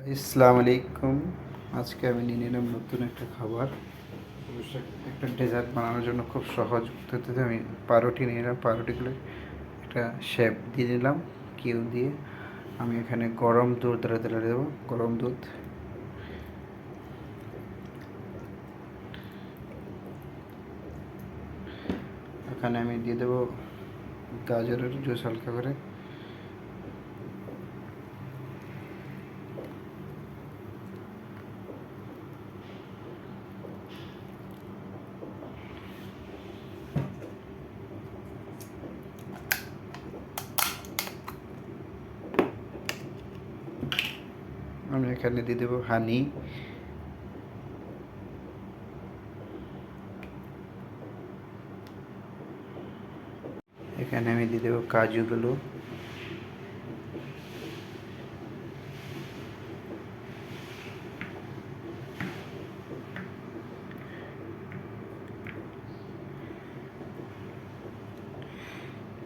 আসসালামু আলাইকুম। আজকে আমি নিয়ে নিলাম নতুন একটা খাবার। একটা ডেজার্ট বানানোর জন্য খুব সহজ আমি পাউরুটি নিয়ে নিলাম। পাউরুটিগুলো একটা শেপ দিয়ে নিলাম, কিউ দিয়ে। আমি এখানে গরম দুধ ধরে ধরে দেবো, গরম দুধ। এখানে আমি দিয়ে দেবো গাজরের জুস হালকা করে। আমি এখানে দিয়ে দেবো হানি এখানে আমি দিয়ে দেবো কাজুগুলো।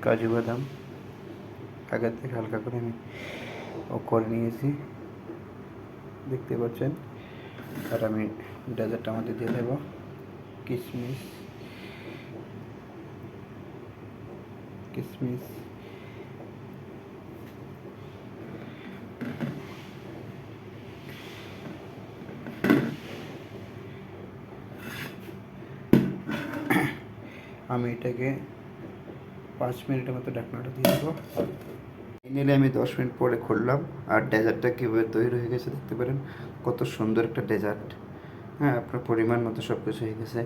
কাজু বাদাম। আগে থেকে হালকা করে আমি ও করে নিয়েছি। দেখতে পাচ্ছেন। আর আমি ডেজার্টটা মধ্যে দিয়ে দেবো। কিশমিশ কিশমিশ আমি এটাকে পাঁচ মিনিটের মতো ঢাকনাটা দিয়ে দেবো। ফাইনালি আমি দশ মিনিট পরে খুললাম, আর ডেজার্টটা কীভাবে তৈরি হয়ে গেছে দেখতে পারেন। কত সুন্দর একটা ডেজার্ট হ্যাঁ আপনার পরিমাণ মতো সব কিছু হয়ে গেছে।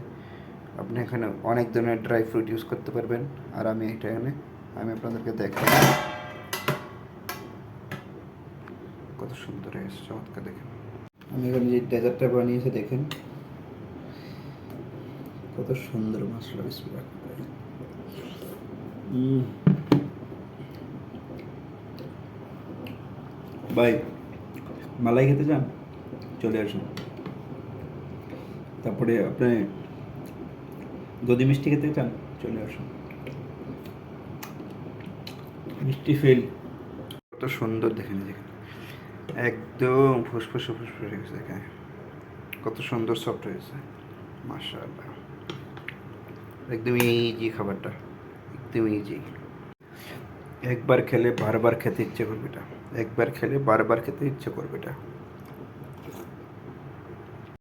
আপনি এখানে অনেক ধরনের ড্রাই ফ্রুট ইউজ করতে পারবেন। আর আমি এটা এখানে, আমি আপনাদেরকে দেখাই। কত সুন্দর হয়েছে চমৎকার দেখেন। আমি এখানে যে ডেজার্টটা বানিয়েছি দেখেন। কত সুন্দর মশলা, বিসমিল্লাহ। হুম ভাই, মালাই খেতে চান? চলে আসুন। তারপরে আপনি দধি মিষ্টি খেতে চান? চলে আসুন। মিষ্টি ফেল। কত সুন্দর দেখেন দেখেন একদম ফুসফুসে ফুসফুসে গেছে দেখেন। কত সুন্দর সফট হয়েছে মাশাআল্লাহ। একদম ইজি খাবারটা। একদম ইজি একবার খেলে বারবার খেতে ইচ্ছে করবে এটা একবার খেলে বারবার খেতে ইচ্ছে করবে এটা